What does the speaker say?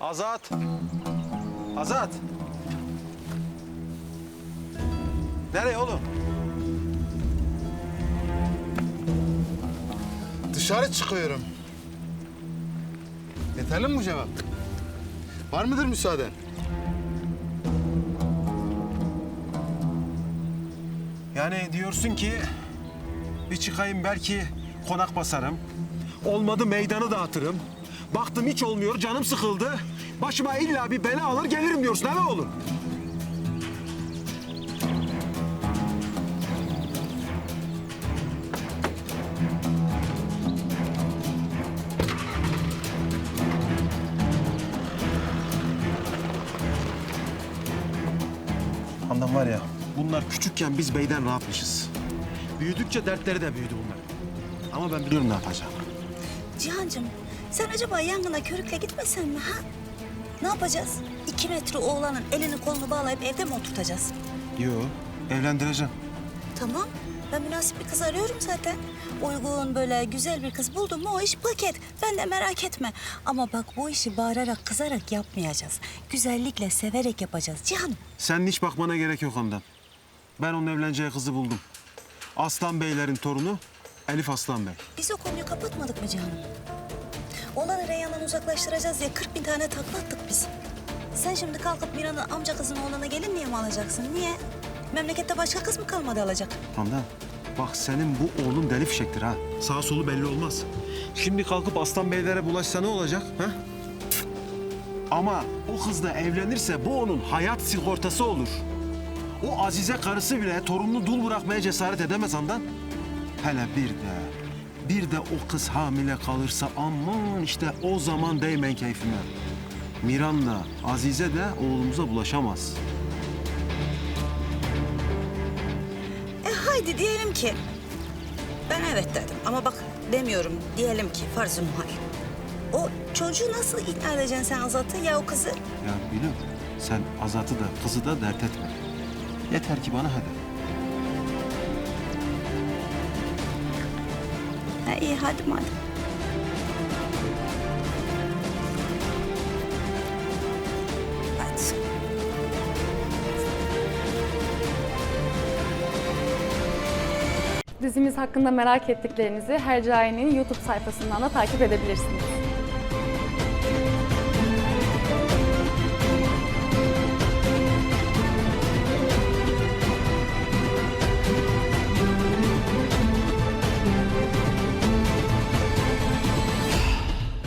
Azat. Azat. Nereye oğlum? Dışarı çıkıyorum. Yeterli mi bu cevap? Var mıdır müsaaden? Yani diyorsun ki bir çıkayım belki konak basarım. Olmadı meydanı dağıtırım. Baktım hiç olmuyor canım sıkıldı. Başıma illa bir bela alır gelirim diyorsun mi oğlum? Handan var ya bunlar küçükken biz beyden rahatmışız. Büyüdükçe dertleri de büyüdü bunlar. Ama ben biliyorum ne yapacağım. Cihancığım sen acaba yangına körükle gitmesen mi ha? Ne yapacağız? İki metre oğlanın elini kolunu bağlayıp evde mi oturtacağız? Yo evlendireceğim. Tamam. Ben münasip bir kız arıyorum zaten. Uygun böyle güzel bir kız buldum mu o iş paket. Ben de merak etme. Ama bak bu işi bağırarak kızarak yapmayacağız. Güzellikle severek yapacağız Cihan. Senin hiç bakmana gerek yok ondan. Ben onun evleneceği kızı buldum. Aslan Beylerin torunu Elif Aslan Bey. Biz o konuyu kapatmadık mı Cihan'ım? Oğlanı Reyhan'dan uzaklaştıracağız diye 40 bin tane takla attık biz. Sen şimdi kalkıp Mira'nın amca kızını oğlana gelin diye mi alacaksın? Niye? Memlekette başka kız mı kalmadı alacak? Handan bak senin bu oğlun deli fişektir ha. Sağ solu belli olmaz. Şimdi kalkıp Aslan Beylere bulaşsa ne olacak ha? Ama o kız da evlenirse bu onun hayat sigortası olur. O Azize karısı bile torununu dul bırakmaya cesaret edemez Handan. Hele bir de, bir de o kız hamile kalırsa aman işte o zaman değmen keyfime. Miran da, Azize de oğlumuza bulaşamaz. E haydi diyelim ki. Ben evet dedim ama bak demiyorum. Diyelim ki farz-ı muhal. O çocuğu nasıl ikna edeceksin sen Azat'ı ya o kızı? Ya Gülüm, sen Azat'ı da kızı da dert etme. Yeter ki bana hadi. Ha, iyi hadi madem. Dizimiz hakkında merak ettiklerinizi Hercai'nin YouTube sayfasından da takip edebilirsiniz.